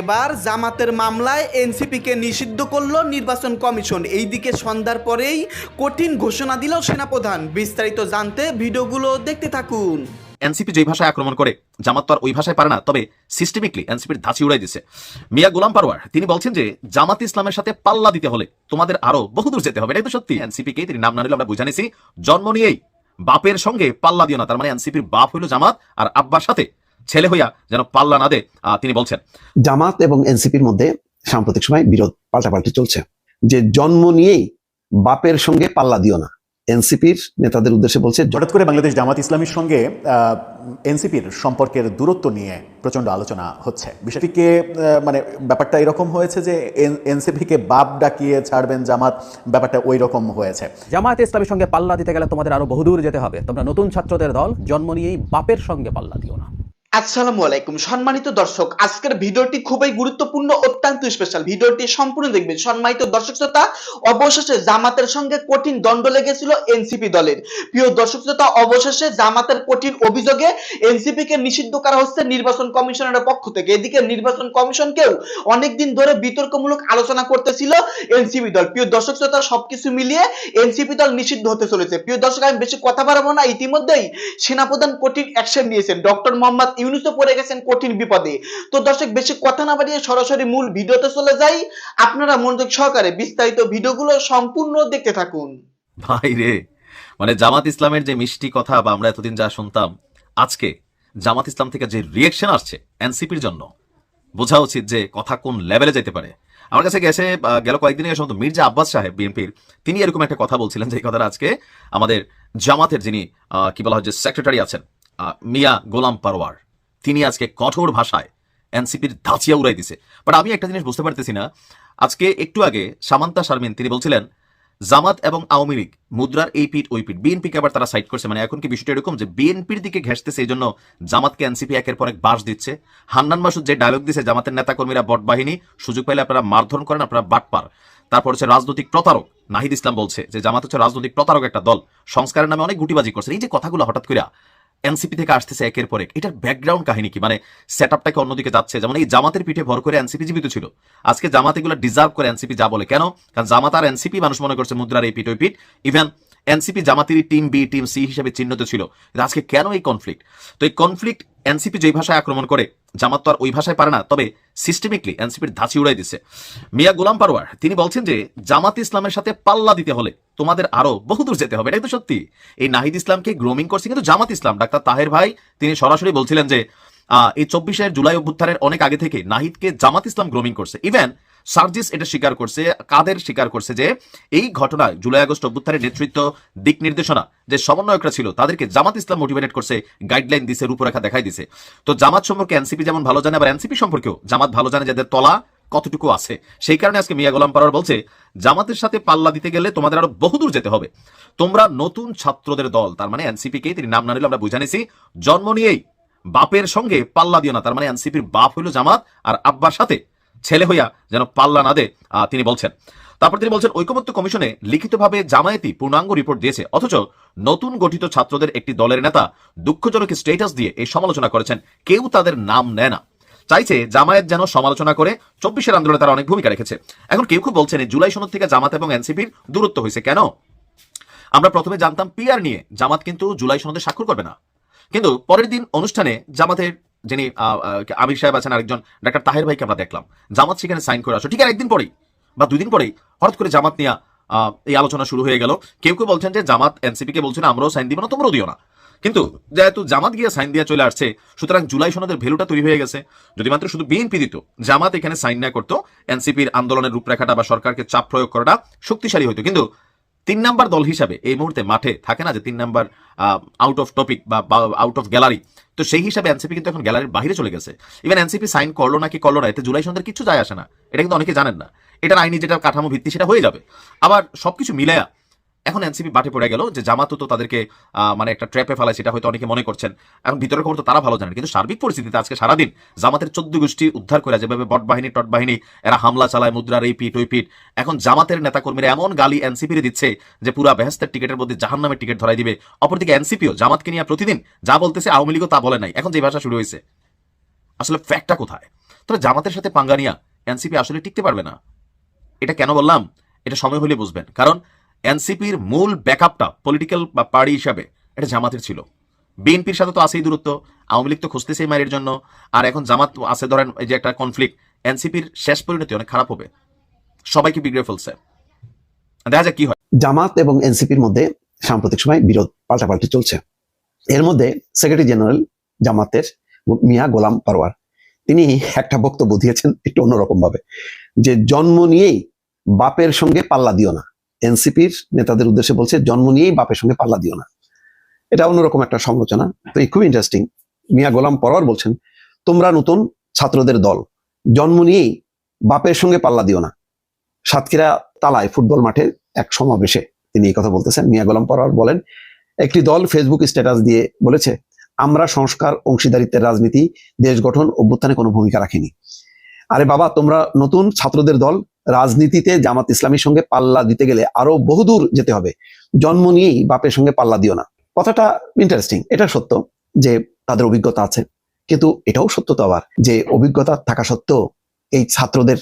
এবার জামাতের মামলায় এনসিপিকে নিষিদ্ধ করল নির্বাচন কমিশন। এইদিকে সন্ধ্যার পরেই কঠিন ঘোষণা দিল সেনাপ্রধান। বিস্তারিত জানতে ভিডিওগুলো দেখতে থাকুন। এনসিপি যেই ভাষায় আক্রমণ করে, জামাত তো আর ওই ভাষায় পারে না, তবে সিস্টেমিকলি এনসিপির ধাঁচি উড়াই দিছে। মিয়া গোলাম পারওয়ার, তিনি বলছেন যে, জামাত ইসলামের সাথে পাল্লা দিতে হলে তোমাদের আরও বহুদূর যেতে হবে, এটাই তো সত্যি। এনসিপি কে তিনি নাম না নিলে আমরা বুঝে নিছি, জন্ম নিয়েই বাপের সঙ্গে পাল্লা দিও না, তার মানে এনসিপির বাপ হইল জামাত আর আব্বার সাথে ছেলে হইয়া যেন পাল্লা না দে তিনি বলছেন। জামাত এবং এনসিপির মধ্যে সাম্প্রতিক সময় বিরোধ পাল্টাপাল্টি চলছে। যে জন্ম নিয়েই বাপের সঙ্গে পাল্লা দিও না। এনসিপির নেতাদের উদ্দেশ্যে বলছে হঠাৎ করে বাংলাদেশ জামাত ইসলামীর সঙ্গে এনসিপির সম্পর্কের দূরত্ব নিয়ে প্রচণ্ড আলোচনা হচ্ছে। বিষয়টিকে মানে ব্যাপারটা এরকম হয়েছে যে এনসিপিকে বাপ ডাকিয়ে ছাড়বেন জামাত ব্যাপারটা ওই রকম হয়েছে। জামাত ইসলামের সঙ্গে পাল্লা দিতে গেলে তোমাদের আরও বহুদূর যেতে হবে। তোমরা নতুন ছাত্রদের দল জন্ম নিয়েই বাপের সঙ্গে পাল্লা দিও না। আসসালামু আলাইকুম। সম্মানিত দর্শক, আজকের ভিডিওটি খুবই গুরুত্বপূর্ণ, অত্যন্ত স্পেশাল ভিডিওটি সম্পূর্ণ দেখবেন। সম্মানিত দর্শক শ্রোতা, অবশেষে জামাতের সঙ্গে কঠিন দণ্ড লেগেছিল এনসিপি দলের। প্রিয় দর্শক শ্রোতা, অবশেষে জামাতের কঠিন অভিযোগে এনসিপি কে নিষিদ্ধ করা হচ্ছে নির্বাচন কমিশনের পক্ষ থেকে। এদিকে নির্বাচন কমিশনকেও অনেকদিন ধরে বিতর্কমূলক আলোচনা করতেছিল এনসিপি দল। প্রিয় দর্শক শ্রোতা, সবকিছু মিলিয়ে এনসিপি দল নিষিদ্ধ হতে চলেছে। প্রিয় দর্শক, আমি বেশি কথা বাড়াবো না। ইতিমধ্যেই সেনাপ্রধান কঠিন অ্যাকশন নিয়েছেন। ডক্টর মোহাম্মদ ইউনুসও পড়ে গেছেন কঠিন বিপদে। তো দর্শক, বেশি কথা না বাড়িয়ে সরাসরি মূল ভিডিওতে চলে যাই। আপনারা মনোযোগ সহকারে বিস্তারিত ভিডিওগুলো সম্পূর্ণ দেখতে থাকুন। ভাই রে মানে জামাত ইসলামের যে মিষ্টি কথা বা আমরা এতদিন যা শুনতাম, আজকে জামাত ইসলাম থেকে যে রিয়েকশন আসছে এনসিপির জন্য, বোঝা উচিত যে কথা কোন লেভেলে যেতে পারে। আমার কাছে গেছে গেল কয়েকদিন আগে সম্ভবত মির্জা আব্বাস সাহেব বিএনপির, তিনি এরকম একটা কথা বলছিলেন যে কথাটা আজকে আমাদের জামাতের যিনি কি বলা হয় যে সেক্রেটারি আছেন মিয়া গোলাম পারওয়ার তিনি আজকে কঠোর ভাষায় এনসিপির ধাঁচিয়া উড়াই দিছে। বাট আমি একটা জিনিস বুঝতে পারতেছি না। আজকে একটু আগে সামান্তা শারমিন তিনি বলছিলেন, জামাত এবং আওয়ামী লীগ, মুদ্রার এই পিঠ, ওই পিঠ। বিএনপিকে আবার তারা সাইড করছে। মানে এখন কি বিষয়টা এরকম যে বিএনপির দিকে ঘেসতেছে এই জন্য জামাতকে এনসিপি একের পর এক বাস দিচ্ছে। হান্নান মাসুদ যে ডায়লগ দিছে, জামাতের নেতাকর্মীরা বট বাহিনী, সুযোগ পাইলে আপনারা মারধর করেন, আপনারা বাটপার তারপর হচ্ছে রাজনৈতিক প্রতারক, নাহিদ ইসলাম বলছে যে জামাত হচ্ছে রাজনৈতিক প্রতারক একটা দল। সংস্কারের নামে অনেক গুটিবাজি করছে। এই যে কথাগুলো হঠাৎ করে এনসিপি থেকে আসতেছে একের পর এক। এটার ব্যাকগ্রাউন্ড কাহিনী কি? মানে সেট আপটাকে অন্যদিকে যাচ্ছে? যেমন এই জামাতের পিঠে ভর করে এনসিপি জীবিত ছিল। আজকে জামাত এগুলো ডিজার্ভ করে এনসিপি যা বলে। কেন? কারণ জামাত আর এনসিপি মানুষ মনে করছে মুদ্রার এই পিঠ ওই পিঠ। ইভেন এনসিপি জামাতেরই টিম বি টিম সি হিসেবে চিহ্নিত ছিল। আজকে কেন এই কনফ্লিক্ট তো এই কনফ্লিক্ট এনসিপি যেই ভাষায় আক্রমণ করে, জামাত তো আর ওই ভাষায় পারে না, তবে সিস্টেমিকলি এনসিপির ধাঁচি উড়াই দিচ্ছে মিয়া গোলাম পারোয়ার, তিনি বলছেন যে, জামাত ইসলামের সাথে পাল্লা দিতে হলে তোমাদের আরও বহুদূর যেতে হবে এটাই তো সত্যি। এই নাহিদ ইসলামকে গ্রোমিং করছে কিন্তু জামাত ইসলাম, ডাক্তার তাহের ভাই, তিনি সরাসরি বলছিলেন যে এই চব্বিশের জুলাই অভ্যুত্থানের অনেক আগে থেকে নাহিদকে জামাত ইসলাম গ্রোমিং করছে। ইভেন সার্জিস এটা স্বীকার করছে, কাদের স্বীকার করছে যে এই ঘটনায় জুলাই আগস্ট অভ্যুত্থানের নেতৃত্ব দিক নির্দেশনা যে সমন্বয়করা ছিল, তাদেরকে জামাত ইসলাম মোটিভেটেড করছে গাইডলাইন দিছে, রূপরেখা দেখাই দিছে। তো জামাত সম্পর্কে এনসিপি যেমন ভালো জানে, আবার এনসিপি সম্পর্কেও জামাত ভালো জানে যাদের তলা কতটুকু আছে। সেই কারণে আজকে মিয়া গোলাম পারওয়ার বলছে, জামাতের সাথে পাল্লা দিতে গেলে তোমাদের আরও বহুদূর যেতে হবে। তোমরা নতুন ছাত্রদের দল, তার মানে এনসিপি কে তিনি নাম না নিলে আমরা বুঝে নিছি, জন্ম নিয়েই বাপের সঙ্গে পাল্লা দিও না, তার মানে এনসিপির বাপ হইল জামাত আর আব্বার সাথে ছেলে হইয়া যেন পাল্লা না দে তিনি বলছেন। তারপর তিনি বলছেন, ঐকমত্য কমিশনে লিখিতভাবে জামায়াতি পূর্ণাঙ্গ রিপোর্ট দিয়েছে, অথচ নতুন গঠিত ছাত্রদের একটি দলের নেতা দুঃখজনক স্টেটাস দিয়ে এই সমালোচনা করেছেন। কেউ তাদের নাম নেয় না। চাইছে জামায়াত যেন সমালোচনা করে, চব্বিশের আন্দোলনে তারা অনেক ভূমিকা রেখেছে। এখন কেউ কেউ বলছেন জুলাই সনদ থেকে জামাত এবং এনসিপির দূরত্ব হয়েছে কেন? আমরা প্রথমে জানতাম পিআর নিয়ে, জামাত কিন্তু জুলাই সনদে স্বাক্ষর করবে না। কিন্তু পরের দিন অনুষ্ঠানে জামাতের যিনি আমির সাহেব আছেন আরেকজন, ডাক্তার তাহের ভাইকে আমরা দেখলাম। জামাত সেখানে সাইন করে আসো। ঠিক আছে, একদিন পরেই, বা দুদিন পরেই, হঠাৎ করে জামাত নিয়ে এই আলোচনা শুরু হয়ে গেল। কেউ কেউ বলছেন যে জামাত এনসিপি কে বলছেন আমরাও সাইন দিব না, তোমরাও দিও না। কিন্তু যেহেতু জামাত গিয়ে সাইন দিয়ে চলে আসছে, সুতরাং জুলাই সনদের ভ্যালুটা তৈরি হয়ে গেছে। যদি মাত্র শুধু বিএনপি দিত, জামাত এখানে সাইন না করতো, এনসিপির আন্দোলনের রূপরেখাটা বা সরকারকে চাপ প্রয়োগ করাটা শক্তিশালী হতো কিন্তু তিন নাম্বার দল হিসাবে এই মুহূর্তে মাঠে থাকে না যে তিন নাম্বার আউট অফ টপিক বা আউট অফ গ্যালারি তো সেই হিসাবে এনসিপি কিন্তু এখন গ্যালারির বাইরে চলে গেছে। ইভেন এনসিপি সাইন করল নাকি করল না, এতে জুলাই সন্ধ্যার কিছু যায় আসে না। এটা কিন্তু অনেকে জানেন না। এটার আইনি যেটা কাঠামো ভিত্তি সেটা হয়ে যাবে। আবার সবকিছু মিলায়া এখন এনসিপি বাটে পড়ে গেল যে জামাতও তো তাদেরকে মানে একটা ট্র্যাপে ফেলায়, সেটা হয়তো অনেকে মনে করছেন। এখন ভিতরের খবর তো তারা ভালো জানেন, কিন্তু সার্বিক পরিস্থিতিতে আজকে সারাদিন জামাতের চোদ্দ গোষ্ঠী উদ্ধার করে, যেভাবে বট বাহিনী, টট বাহিনী, এরা হামলা চালায়, মুদ্রার এই পিট ওই পিট এখন জামাতের নেতাকর্মীরা এমন গালি এনসিপির দিচ্ছে যে পুরা বেহেস্তের টিকেটের মধ্যে জাহান জাহান্নামের টিকিট ধরাই দিবে। অপরদিকে এনসিপিও জামাতকে নিয়ে প্রতিদিন যা বলতেছে আওয়ামী লীগও তা বলে নাই। এখন যে ভাষা শুরু হয়েছে, আসলে ফ্যাক্টটা কোথায়? তবে জামাতের সাথে পাঙ্গানিয়া এনসিপি আসলে টিকতে পারবে না। এটা কেন বললাম? এটা সময় হলে বুঝবেন। কারণ এনসিপির মূল ব্যাকআপটা পলিটিক্যাল বা পার্টি হিসাবে এটা জামাতের ছিল। বিএনপির সাথে তো আছেই দূরত্ব, আওয়ামী লীগ তো খুঁজতেছেই মায়ের জন্য। আর এখন জামাত আছে, ধরেন এই যে একটা কনফ্লিক্ট এনসিপির শেষ পরিণতি অনেক খারাপ হবে। সবাইকে বিগড়ে ফেলছে। দেখা যাক কি হয়। জামাত এবং এনসিপির মধ্যে সাম্প্রতিক সময় বিরোধ পাল্টাপাল্টি চলছে। এর মধ্যে সেক্রেটারি জেনারেল জামাতের মিয়া গোলাম পারওয়ার তিনি একটা বক্তব্য দিয়েছেন একটু অন্যরকম ভাবে যে জন্ম নিয়েই বাপের সঙ্গে পাল্লা দিও না। এনসিপির নেতাদের উদ্দেশ্যে বলছে, জন্ম নিয়েই বাপের সঙ্গে পাল্লা দিও না। এটা অন্যরকম একটা সমালোচনা। তো এই খুব ইন্টারেস্টিং মিয়া গোলাম পরোয়ার বলছেন, তোমরা নতুন ছাত্রদের দল, জন্ম নিয়েই বাপের সঙ্গে পাল্লা দিও না। সাতক্ষীরা তালায় ফুটবল মাঠে এক সমাবেশে তিনি এই কথা বলতেছেন। মিয়া গোলাম পরোয়ার বলেন, একটি দল ফেসবুক স্ট্যাটাস দিয়ে বলেছে, আমরা সংস্কার, অংশীদারিত্বের রাজনীতি, দেশ গঠন, অভ্যুত্থানে কোনো ভূমিকা রাখিনি আরে বাবা, তোমরা নতুন ছাত্রদের দল রাজনীতিতে জামাত ইসলামীর সঙ্গে পাল্লা দিতে গেলে আরও বহুদূর যেতে হবে। জন্ম নিয়েই বাপের সঙ্গে পাল্লা দিও না। কথাটা ইন্টারেস্টিং এটা সত্য যে তাদের অভিজ্ঞতা আছে। কিন্তু এটাও সত্য তো আবার যে অভিজ্ঞতা থাকা সত্ত্বেও এই ছাত্রদের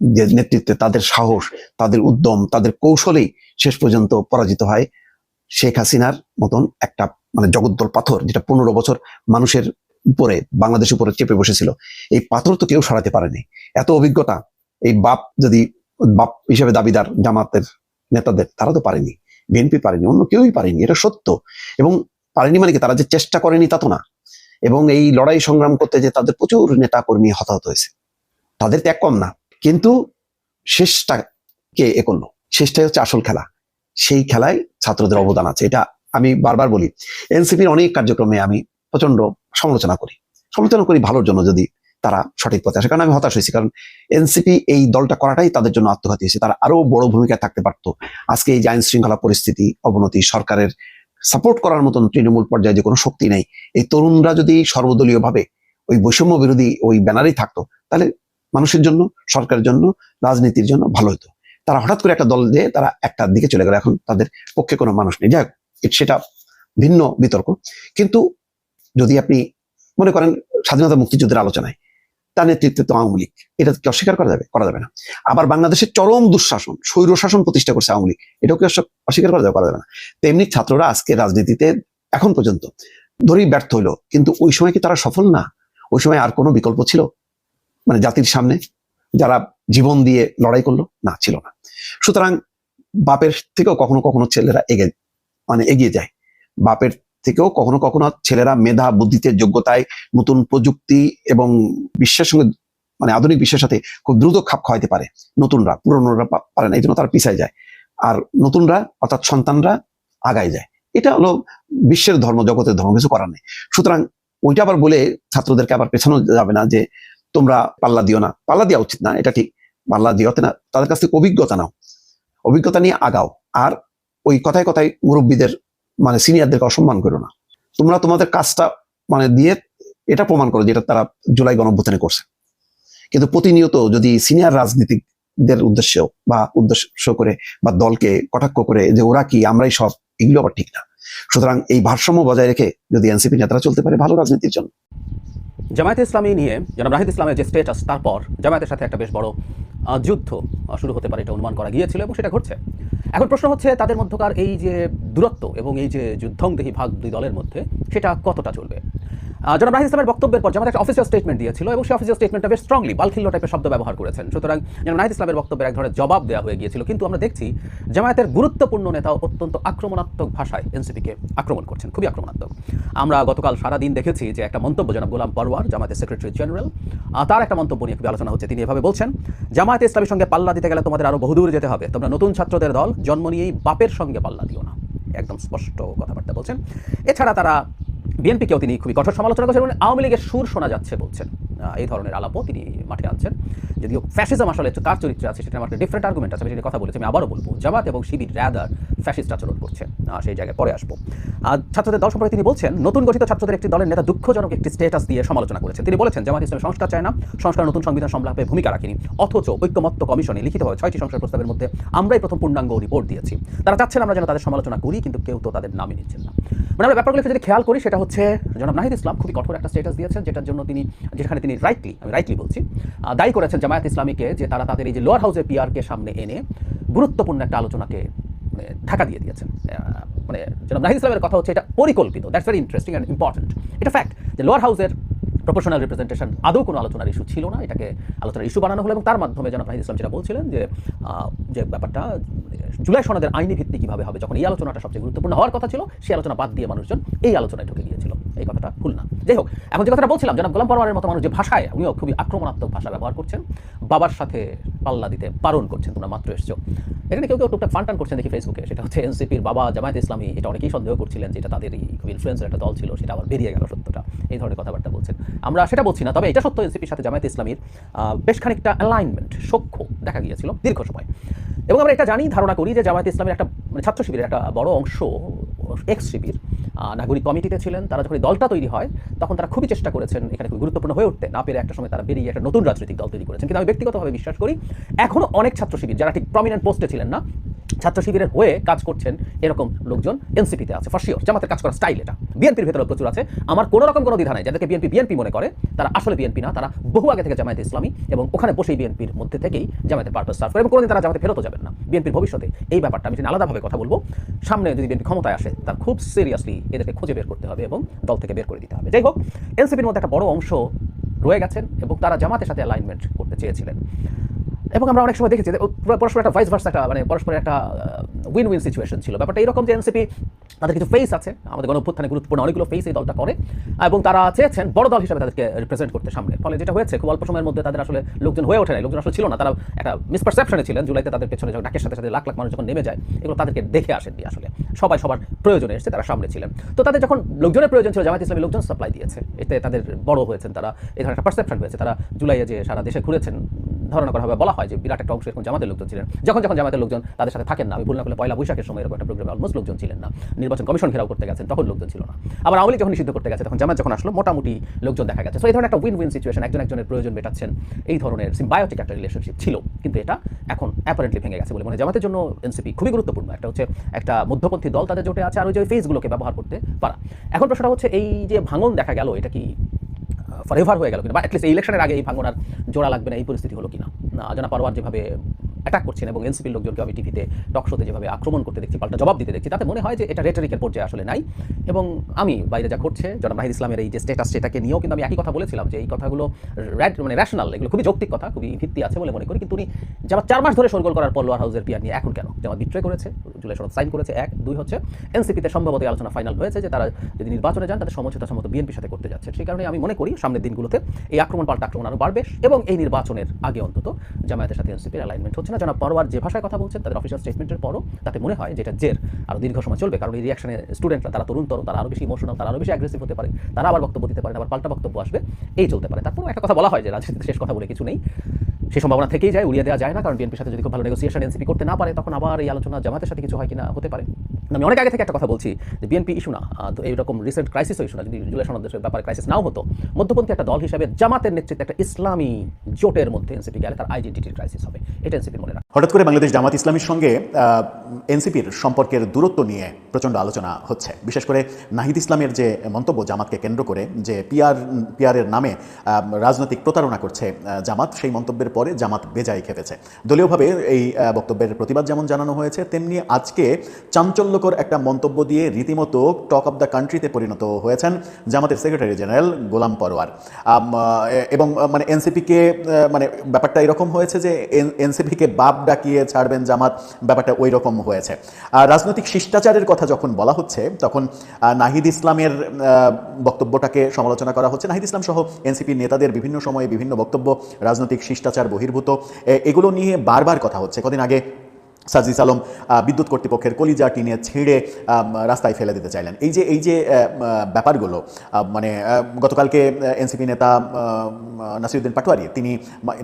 যে নেতৃত্বে তাদের সাহস, তাদের উদ্যম, তাদের কৌশলেই শেষ পর্যন্ত পরাজিত হয় শেখ হাসিনার মতন একটা মানে জগদ্দল পাথর যেটা পনেরো বছর মানুষের উপরে, বাংলাদেশের উপরে চেপে বসেছিল। এই পাথর তো কেউ সরাতে পারেনি। এত অভিজ্ঞতা, এই বাপ যদি, বাপ হিসেবে দাবিদার জামাতের নেতাদের, তারা তো পারেনি। বিএনপি পারেনি, অন্য কেউই পারেনি, এটা সত্য। এবং পারেনি মানে কি, তারা যে চেষ্টা করেনি তা তো না। এবং এই লড়াই সংগ্রাম করতে যে তাদের প্রচুর নেতা কর্মী হতাহত হয়েছে। তাদের ত্যাগ কম না, কিন্তু শেষটা কে এ করল। শেষটাই হচ্ছে আসল খেলা। সেই খেলায় ছাত্রদের অবদান আছে। এটা আমি বারবার বলি, এনসিপির অনেক কার্যক্রমে আমি প্রচণ্ড সমালোচনা করি। সমালোচনা করি ভালোর জন্য যদি তারা সঠিক পথে আসে। কারণ আমি হতাশ হয়েছি। কারণ এনসিপি এই দলটা করাটাই তাদের জন্য আত্মঘাতী হয়েছে। তারা আরও বড় ভূমিকা থাকতে পারতো। আজকে এই যে আইন শৃঙ্খলা পরিস্থিতি, অবনতি, সরকারের সাপোর্ট করার মতন তৃণমূল পর্যায়ে যে কোনো শক্তি নেই, এই তরুণরা যদি সর্বদলীয় ভাবে ওই বৈষম্য বিরোধী ওই ব্যানারেই থাকতো, তাহলে মানুষের জন্য, সরকারের জন্য, রাজনীতির জন্য ভালো হতো তারা হঠাৎ করে একটা দল দিয়ে তারা একটা দিকে চলে গেল। এখন তাদের পক্ষে কোনো মানুষ নেই। যাক সেটা ভিন্ন বিতর্ক। কিন্তু যদি আপনি মনে করেন স্বাধীনতা মুক্তিযুদ্ধের আলোচনায়, তার নেতৃত্বে তো আওয়ামী লীগ, এটা কি অস্বীকার করা যাবে? করা যাবে না। আবার বাংলাদেশের চরম দুঃশাসন, স্বৈর শাসন প্রতিষ্ঠা করছে আওয়ামী লীগ, এটাও কি অস্বীকার করা যাবে? করা যাবে না। তেমনি ছাত্ররা আজকে রাজনীতিতে, এখন পর্যন্ত ধরেই ব্যর্থ হইল, কিন্তু ওই সময় কি তারা সফল না? ওই সময় আর কোনো বিকল্প ছিল? মানে জাতির সামনে যারা জীবন দিয়ে লড়াই করল? না, ছিল না। সুতরাং বাপের থেকেও কখনো কখনো ছেলেরা এগে মানে এগিয়ে যায়। বাপের থেকেও কখনো কখনো ছেলেরা মেধা, বুদ্ধিতে, যোগ্যতায় নতুন প্রযুক্তি এবং বিশ্বের সঙ্গে মানে আধুনিক বিশ্বের সাথে খুব দ্রুত খাপ খাওয়াইতে পারে। নতুনরা, পুরনোরা পারে না এই জন্য তারা পিছায় যায়। আর নতুনরা, অর্থাৎ সন্তানরা আগায় যায়। এটা হলো বিশ্বের ধর্ম, জগতের ধর্ম, কিছু করার নেই। সুতরাং ওইটা আবার বলে ছাত্রদেরকে আবার পেছানো যাবে না যে তোমরা পাল্লা দিও না। পাল্লা দেওয়া উচিত না, এটা ঠিক। পাল্লা দিওতে না তাদের কাছ থেকে অভিজ্ঞতা নাও। অভিজ্ঞতা নিয়ে আগাও। আর ওই কথায় কথায় মুরব্বীদের মানে সিনিয়রদেরকে অসম্মান করো না। তোমরা তোমাদের কাজটা মানে দিয়ে এটা প্রমাণ করো যেটা তারা জুলাই গণঅভ্যুত্থানে করছে। কিন্তু প্রতিনিয়ত যদি সিনিয়র রাজনীতিকদের উদ্দেশ্য বা উদ্দেশ্য করে বা দলকে কটাক্ষ করে যে ওরা কি আমরাই সব, এগুলো আবার ঠিক না। সুতরাং এই ভারসাম্য বজায় রেখে যদি এনসিপি নেতারা চলতে পারে ভালো রাজনীতির জন্য। জামায়াতে ইসলামী নিয়ে, জনাব রাহিদ ইসলামের যে স্টেটাস তারপর জামায়াতের সাথে একটা বেশ বড় যুদ্ধ শুরু হতে পারে এটা অনুমান করা গিয়েছিল এবং সেটা ঘটছে। এখন প্রশ্ন হচ্ছে, তাদের মধ্যকার এই যে দূরত্ব এবং এই যে যুদ্ধংদেহী ভাগ দুই দলের মধ্যে, সেটা কতটা চলবে? জনাব রাহিদ ইসলামের বক্তব্যের পর জামাত একটা অফিসিয়াল স্টেটমেন্ট দিয়েছিল এবং সেই অফিসিয়াল স্টেটমেন্টটা বেশ স্ট্রংলি বালখিল্য টাইপের শব্দ ব্যবহার করেছেন। সুতরাং জনাব রাহিদ ইসলামের বক্তব্যের এক ধরনের জবাব দেওয়া হয়ে গিয়েছিল। কিন্তু আমরা দেখছি জামায়াতের গুরুত্বপূর্ণ নেতাও অত্যন্ত আক্রমণাত্মক ভাষায় এনসিপিকে আক্রমণ করছেন। খুবই আক্রমণাত্মক। আমরা গতকাল সারাদিন দেখেছি যে একটা মন্তব্য জনাব গোলাম পরওয়ার জামায়াতের সেক্রেটারি জেনারেল তার একটা মন্তব্য নিয়ে খুবই আলোচনা হচ্ছে। তিনি এভাবে বলছেন, জামায়াতে ইসলামের সঙ্গে পাল্লা দিতে গেলে তোমাদের আরও বহুদূর যেতে হবে। তোমরা নতুন ছাত্রদের দল, জন্ম নিয়েই বাপের সঙ্গে পাল্লা দিও না। একদম স্পষ্ট কথাবার্তা বলছেন। এছাড়া তারা বিএনপিকেও তিনি খুবই কঠোর সমালোচনা করছেন এবং আওয়ামী লীগের সুর শোনা যাচ্ছে বলছেন। এই ধরনের আলাপও তিনি মাঠে আনছেন। যদিও ফ্যাসিজম আসলে কার চরিত্র আছে সেটা আমার ডিফারেন্ট আর্গুমেন্ট আছে, আমি কথা বলেছি, আমি আবারও বলব। জামাত এবং শিবির র্যাদার ফ্যাসিস্ট আচরণ করছে। সেই জায়গায় পরে আসব। আর ছাত্রদের দল সম্পর্কে তিনি বলছেন, নতুন গঠিত ছাত্রদের একটি দলের নেতা দুঃখজনক একটি স্টেটাস দিয়ে সমালোচনা করেছেন। তিনি বলেছেন, জামাত ইসলাম সংস্কার চায় না, সংস্কার নতুন সংবিধান সংলাপে ভূমিকা রাখেনি, অথচ ঐক্যমত্য কমিশনে লিখিতভাবে ছয়টি সংস্কার প্রস্তাবের মধ্যে আমরাই প্রথম পূর্ণাঙ্গ রিপোর্ট দিয়েছি। তারা চাচ্ছেন আমরা যেন তাদের সমালোচনা করি, কিন্তু কেউ তো তাদের নামই নিচ্ছেন না। মানে আমরা ব্যাপারগুলো যদি খেয়াল করি, সেটা হচ্ছে জনাব নাহিদ ইসলাম খুবই কঠোর একটা স্টেটাস দিয়েছেন, যেটার জন্য তিনি, যেখানে তিনি রাইটলি আমি রাইটলি বলছি দায়ী করেছেন জামায়াত ইসলামীকে যে তারা তাদের এই যে লোয়ার হাউসের পিআরকে সামনে এনে গুরুত্বপূর্ণ একটা আলোচনাকে ঢাকা দিয়ে দিয়েছেন। মানে জনাব নাহিদ ইসলামের কথা হচ্ছে এটা পরিকল্পিত that's very interesting and important এটা ফ্যাক্ট যে লোয়ার হাউসের প্রপোর্শনাল রিপ্রেজেন্টেশন আদৌ কোনো আলোচনার ইস্যু ছিল না। এটাকে আলোচনার ইস্যু বানানো হলো এবং তার মাধ্যমে জনাব নাহিদ ইসলাম যেটা বলছিলেন যে যে ব্যাপারটা জুলাই সনদের আইনি ভিত্তি কীভাবে হবে, যখন এই আলোচনাটা সবচেয়ে গুরুত্বপূর্ণ হওয়ার কথা ছিল, সেই আলোচনা বাদ দিয়ে মানুষজন এই আলোচনায় ঢুকে গিয়েছিল। এই কথাটা ভুল না। যাই হোক, এখন যে কথাটা বলছিলাম, জনাব গোলাম পরওয়ারের মতো মানুষ যে ভাষায় উনিও খুবই আক্রমণাত্মক ভাষা ব্যবহার করছেন, বাবার সাথে পাল্লা দিতে বারণ করছেন, তোমরা মাত্র এসছো। এখানে কেউ কেউ টুকটাক ফান টান করছেন দেখি ফেসবুকে সেটা হচ্ছে এনসিপির বাবা জামায়াত ইসলামী, এটা অনেকেই সন্দেহ করছিলেন যে এটা তাদের, খুব ইনফ্লুয়েন্সের একটা দল ছিল, সেটা আবার বেরিয়ে গেল সত্যটা। এই ধরনের কথাবার্তা বলছেন। আমরা সেটা বলছি না, তবে এটা সত্য, এনসিপির সাথে জামায়াত ইসলামীর বেশ খানিকটা অ্যালাইনমেন্ট সখ্য দেখা গিয়েছিল দীর্ঘ সময়। এবং আমরা এটা জানি, ধারণা করি যে জামায়াত ইসলামের একটা মানে ছাত্র শিবিরের একটা বড় অংশ এক্স শিবির নাগরিক কমিটিতে ছিলেন। তারা যখন দলটা তৈরি হয়, তখন তারা খুবই চেষ্টা করেছেন এখানে খুব গুরুত্বপূর্ণ হয়ে উঠতে। না পেরে একটা সময় তারা বেরিয়ে একটা নতুন রাজনৈতিক দল তৈরি করেছেন। কিন্তু আমি ব্যক্তিগতভাবে বিশ্বাস করি এখনও অনেক ছাত্র শিবির, যারা ঠিক প্রমিনেন্ট পোস্টে ছিলেন না ছাত্র শিবিরের হয়ে কাজ করছেন এরকম লোকজন এনসিপিতে আছে ফর শিওর জামাতের কাজ করার স্টাইল এটা। বিএনপির ভেতরে প্রচুর আছে। আমার কোনো রকম কোনো দ্বিধা নাই, যাদেরকে বিএনপি বিএনপি মনে করে, তারা আসলে বিএনপি না, তারা বহু আগে থেকে জামায়াতে ইসলামী এবং ওখানে বসেই বিএনপির মধ্যে থেকেই জামায়াতের পারপাস সার্ভ করে এবং কোনোদিন তারা জামাতে ফেরতও যাবেন না। বিএনপির ভবিষ্যতে এই ব্যাপারটা আমি আলাদাভাবে কথা বলব, সামনে যদি বিএনপি ক্ষমতায় আসে, তার খুব সিরিয়াসলি এদেরকে খুঁজে বের করতে হবে এবং দল থেকে বের করে দিতে হবে। যাই হোক, এনসিপির মধ্যে একটা বড় অংশ রয়ে গেছেন এবং তারা জামাতের সাথে অ্যালাইনমেন্ট করতে চেয়েছিলেন। এবং আমরা অনেক সময় দেখেছি যে পরস্পর একটা ভাইস ভার্স একটা মানে পরস্পর একটা উইন উইন সিচুয়েশন ছিল। ব্যাপারটা এরকম যে এনসিপি তাদের কিছু ফেস আছে, আমাদের গণঅভ্যুত্থানে গুরুত্বপূর্ণ অনেকগুলো ফেস এই দলটা করে, এবং তারা চেয়েছেন বড় দল হিসাবে তাদেরকে রিপ্রেজেন্ট করতে সামনে। ফলে যেটা হয়েছে, খুব অল্প সময়ের মধ্যে তাদের আসলে লোকজন হয়ে ওঠে নাই, লোকজন আসলে ছিল না, তারা একটা মিসপারসেপশনে ছিলেন, জুলাইতে তাদের পেছনে যখন ডাকের সাথে সাথে লাখ লাখ মানুষ যখন নেমে যায়, এগুলো তাদেরকে দেখে আসেননি আসলে। সবাই সবার প্রয়োজনে এসেছে, তারা সামনে ছিলেন। তো তাদের যখন লোকজনের প্রয়োজন ছিল, জামায়াত ইসলামী লোকজন সাপ্লাই দিয়েছে, এতে তাদের বড় হয়েছেন তারা এই ধরনের একটা পারসেপশন হয়েছে তারা জুলাইয়ে যে সারা দেশে ঘুরেছেন ধারণা করা হবে, বলা হয় যে বিরাট একটা অংশ এরকম জামাতের লোকজন ছিলেন। যখন যখন জামাতের লোকজন তাদের সাথে থাকেন না, আমি ভুল না করলে পয়লা বৈশাখের সময় এরকম একটা প্রোগ্রামে অলমোস্ট লোকজন ছিলেন না। নির্বাচন কমিশন ঘেরাও করতে গেছেন, তখন লোকজন ছিল না। আবার আওয়ামী যখন নিষিদ্ধ করতে গেছে, তখন জামাত যখন আসলো, মোটামুটি লোকজন দেখা গেছে। তো এই ধরনের একটা উইন উইন সিচুয়েশন একজন একজনের প্রয়োজন মেটাচ্ছেন। এই ধরনের সিম্বায়োটিক একটা রিলেশনশিপ ছিল, কিন্তু এটা এখন অ্যাপারেন্টলি ভেঙে গেছে বলে মনে। জামাতের জন্য এনসিপি খুবই গুরুত্বপূর্ণ। একটা হচ্ছে একটা মধ্যপন্থী দল তাদের জোটে আছে, আর ওই যে ফেসগুলোকে ব্যবহার করতে পারা। এখন প্রশ্নটা হচ্ছে, এই যে ভাঙন দেখা গেল, এটা কি ফরএভার হয়ে গেল কিনা, বা অ্যাটলিস্ট এই ইলেকশনের আগে এই ভাঙন আর জোড়া লাগবে না, এই পরিস্থিতি হলো কিনা। না জানা পারোয়ার যেভাবে অ্যাটাক করছেন এবং এনসিপির লোকজনকে আমি টিভিতে টক শোতে যেভাবে আক্রমণ করতে দেখছি, পাল্টা জবাব দিতে দেখছি, তাতে মনে হয় যে এটা রেটারিকের পর্যায়ে আসলে নাই। এবং আমি বাইরে যা ঘটছে, জনাব নাহিদ ইসলামের এই যে স্টেটাস সেটাকে নিয়েও কিন্তু আমি একই কথা বলেছিলাম যে এই কথাগুলো র্যাড মানে র্যাশনাল এগুলো খুবই যৌক্তিক কথা, খুবই ভিত্তি আছে বলে মনে করি। কিন্তু উনি জামাত চার মাস ধরে সরগোল করার পর লোয়ার হাউসের পিয়ার নিয়ে এখন কেন? জামাত বিক্রয় করেছে, জুলাই সনদ সাইন করেছে, এক। দুই হচ্ছে, এনসিপিতে সম্ভবত আলোচনা ফাইনাল হয়েছে যে তারা যদি নির্বাচনে যান, তাদের সমঝোতা সম্মত বিএনপির সাথে করতে যাচ্ছে। সেই কারণে আমি মনে করি সামনের দিনগুলোতে এই আক্রমণ পাল্টা আক্রমণ আরও বাড়বে এবং এই নির্বাচনের আগে অন্তত জামায়াতের সাথে এনসিপির অ্যালাইনমেন্ট হচ্ছে। না জনাব পরোয়ার যে ভাষায় কথা বলছেন তাদের অফিসিয়াল স্টেটমেন্টের পরও তাতে মনে হয় যেটা জের। আরও দীর্ঘ সময় চলবে, কারণ এই রিয়াকশনে স্টুডেন্টরা তারা তরুণ তরুণ, তারা আরও বেশি ইমোশনাল তারা আরও বেশি অ্যাগ্রেসিভ হতে পারে, তারা আবার বক্তব্য দিতে পারে আবার পাল্টা বক্তব্য আসবে। এই চলতে পারে। তারপর একটা কথা বলা হয় যে, রাজনীতিতে শেষ কথা বলে কিছু নেই। সেই সম্ভাবনা থেকেই যায়, উড়িয়ে দেওয়া যায় না, কারণ বিএনপির সাথে যদি খুব ভালো নেগোসিয়েশন এনসিপি করতে না পারে, তখন আবার এই আলোচনা জামাতের সাথে কিছু হয় কিনা হতে পারে। আমি অনেক আগে থেকে একটা কথা বলছি যে বিএনপি ইস্যু না তো এইরকম রিসেন্ট ক্রাইসিসও ইস্যু না, যদি জুলাই সনদের ব্যাপারে ক্রাইসিস নাও হতো, মধ্যপন্থী একটা দল হিসাবে জামাতের নেতৃত্বে একটা ইসলামী জোটের মধ্যে এনসিপি গেলে তার আইডেন্টিটির ক্রাইসিস হবে, এটা এনসিপির মনে রাখা। হঠাৎ করে বাংলাদেশ জামাত ইসলামীর সঙ্গে এনসিপির সম্পর্কের দূরত্ব নিয়ে প্রচণ্ড আলোচনা হচ্ছে। বিশেষ করে নাহিদ ইসলামের যে মন্তব্য জামাতকে কেন্দ্র করে, যে পিআর পিআরের নামে রাজনৈতিক প্রতারণা করছে জামাত, সেই মন্তব্যের পরে জামাত বেজায় খেপেছে। দলীয়ভাবে এই বক্তব্যের প্রতিবাদ যেমন জানানো হয়েছে, তেমনি আজকে চাঞ্চল্যকর একটা মন্তব্য দিয়ে রীতিমতো টক অব দ্য কান্ট্রিতে পরিণত হয়েছেন জামাতের সেক্রেটারি জেনারেল গোলাম পরোয়ার। এবং মানে এনসিপিকে মানে ব্যাপারটা এরকম হয়েছে যে এনসিপিকে বাপ ডাকিয়ে ছাড়বেন জামাত, ব্যাপারটা ওই রকম হয়েছে। আর রাজনৈতিক শিষ্টাচারের কথা যখন বলা হচ্ছে, তখন নাহিদ ইসলামের বক্তব্যটাকে সমালোচনা করা হচ্ছে। নাহিদ ইসলাম সহ এনসিপি নেতাদের বিভিন্ন সময়ে বিভিন্ন বক্তব্য রাজনৈতিক শিষ্টাচার বহির্ভূত। এগুলো নিয়ে বারবার কথা হচ্ছে। কদিন আগে সাজিস আলম বিদ্যুৎ কর্তৃপক্ষের কলিজা টিনে ছিঁড়ে রাস্তায় ফেলে দিতে চাইলেন। এই যে এই যে ব্যাপারগুলো মানে গতকালকে এনসিপি নেতা নাসিরুদ্দিন পাটোয়ারি, তিনি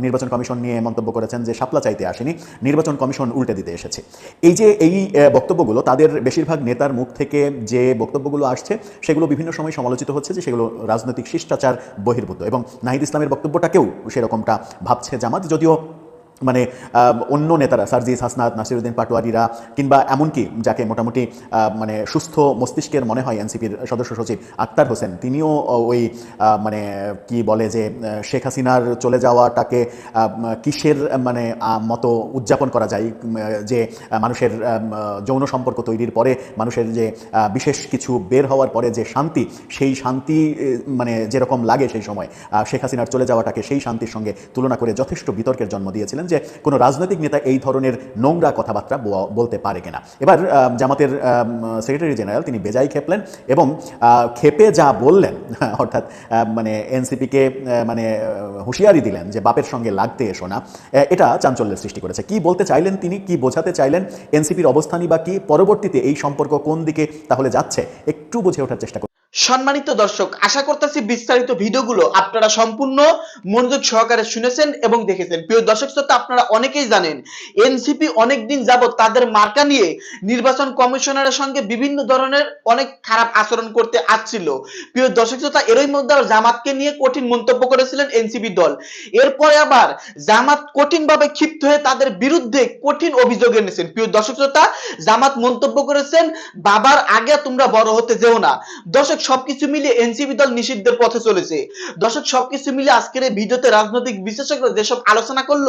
নির্বাচন কমিশন নিয়ে মন্তব্য করেছেন যে সাপলা চাইতে আসেনি, নির্বাচন কমিশন উল্টে দিতে এসেছে। এই যে, এই বক্তব্যগুলো, তাদের বেশিরভাগ নেতার মুখ থেকে যে বক্তব্যগুলো আসছে, সেগুলো বিভিন্ন সময় সমালোচিত হচ্ছে যে সেগুলো রাজনৈতিক শিষ্টাচার বহির্ভূত। এবং নাহিদ ইসলামের বক্তব্যটাকেও সেরকমটা ভাবছে জামাত, যদিও মানে অন্য নেতারা, সার্জিস হাসনাত, নাসিরুদ্দিন পাটোয়ারিরা, কিংবা এমনকি যাকে মোটামুটি মানে সুস্থ মস্তিষ্কের মনে হয় এনসিপির সদস্য সচিব আক্তার হোসেন, তিনিও ওই মানে কি বলে যে শেখ হাসিনার চলে যাওয়াটাকে কিসের মানে মতো উদযাপন করা যায় যে মানুষের যৌন সম্পর্ক তৈরির পরে, মানুষের যে বিশেষ কিছু বের হওয়ার পরে যে শান্তি, সেই শান্তি মানে যেরকম লাগে সেই সময় শেখ হাসিনার চলে যাওয়াটাকে সেই শান্তির সঙ্গে তুলনা করে যথেষ্ট বিতর্কের জন্ম দিয়েছিলেন। যে কোনো রাজনৈতিক নেতা এই ধরনের নোংরা কথাবার্তা বলতে পারে কিনা। এবার জামাতের সেক্রেটারি জেনারেল তিনি বেজায় খেপলেন এবং খেপে যা বললেন, অর্থাৎ মানে এনসিপিকে মানে হুঁশিয়ারি দিলেন যে বাপের সঙ্গে লাগতে এসো না এটা চাঞ্চল্যের সৃষ্টি করেছে। কি বলতে চাইলেন তিনি? কি বোঝাতে চাইলেন? এনসিপির অবস্থানই বা কি? পরবর্তীতে এই সম্পর্ক কোন দিকে তাহলে যাচ্ছে? একটু বুঝে ওঠার চেষ্টা। সম্মানিত দর্শক, আশা করতেছি বিস্তারিত ভিডিওগুলো আপনারা সম্পূর্ণ মনোযোগ সহকারে শুনেছেন এবং দেখেছেন। প্রিয় দর্শক শ্রোতা, আপনারা অনেকেই জানেন, এনসিপি অনেকদিন যাবত তাদের মার্কা নিয়ে নির্বাচন কমিশনারের সঙ্গে বিভিন্ন ধরনের অনেক খারাপ আচরণ করতে আসছিল। প্রিয় দর্শক শ্রোতা, এরই মধ্যে জামাতকে নিয়ে কঠিন মন্তব্য করেছিলেন এনসিপি দল। এরপরে আবার জামাত কঠিনভাবে ক্ষিপ্ত হয়ে তাদের বিরুদ্ধে কঠিন অভিযোগ এনেছেন। প্রিয় দর্শক শ্রোতা, জামাত মন্তব্য করেছেন, বাবার আগে তোমরা বড় হতে যেও না। দর্শক সবকিছু মিলিয়ে এনসিপি দল নিষিদ্ধের পথে চলেছে। দর্শক, সবকিছু মিলিয়ে আজকের এই ভিডিওতে রাজনৈতিক বিশেষজ্ঞরা যেসব আলোচনা করল,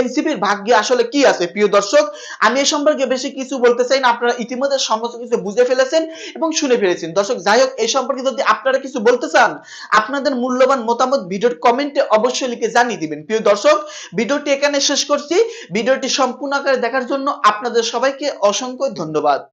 এনসিপির ভাগ্যে আসলে কি আছে? প্রিয় দর্শক, আমি এই সম্পর্কে বেশি কিছু বলতে চাই না, আপনারা ইতিমধ্যে সমস্ত কিছু বুঝে ফেলেছেন এবং শুনে ফেলেছেন। দর্শক, যাই হোক, এই সম্পর্কে যদি আপনারা কিছু বলতে চান, আপনাদের মূল্যবান মতামত ভিডিওর কমেন্টে অবশ্যই লিখে জানিয়ে দিবেন। প্রিয় দর্শক, ভিডিওটি এখানে শেষ করছি। ভিডিওটি সম্পূর্ণ আকারে দেখার জন্য আপনাদের সবাইকে অসংখ্য ধন্যবাদ।